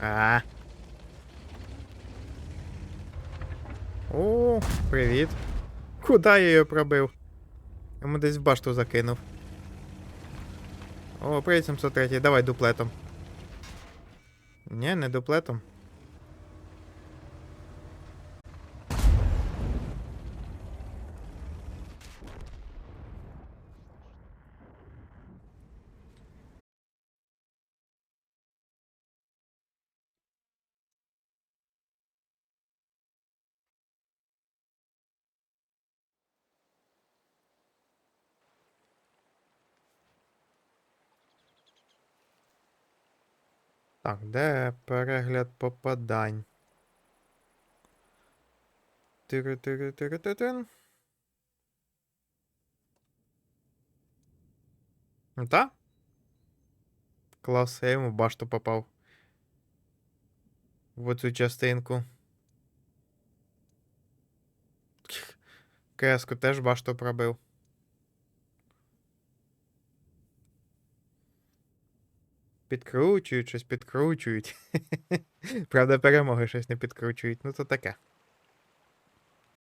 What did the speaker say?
А. О, привіт. Куда я її пробив? Йому десь в башту закинув. О, привіт 703, давай дуплетом. Ні, не дуплетом. Так, де перегляд попадань? Тири-тири-тири-тирин. Та? Клас, я йому в башту попав. В оцю частинку. Кеску теж башту пробив. Підкручують щось, підкручують. Правда, перемоги щось не підкручують. Ну то таке.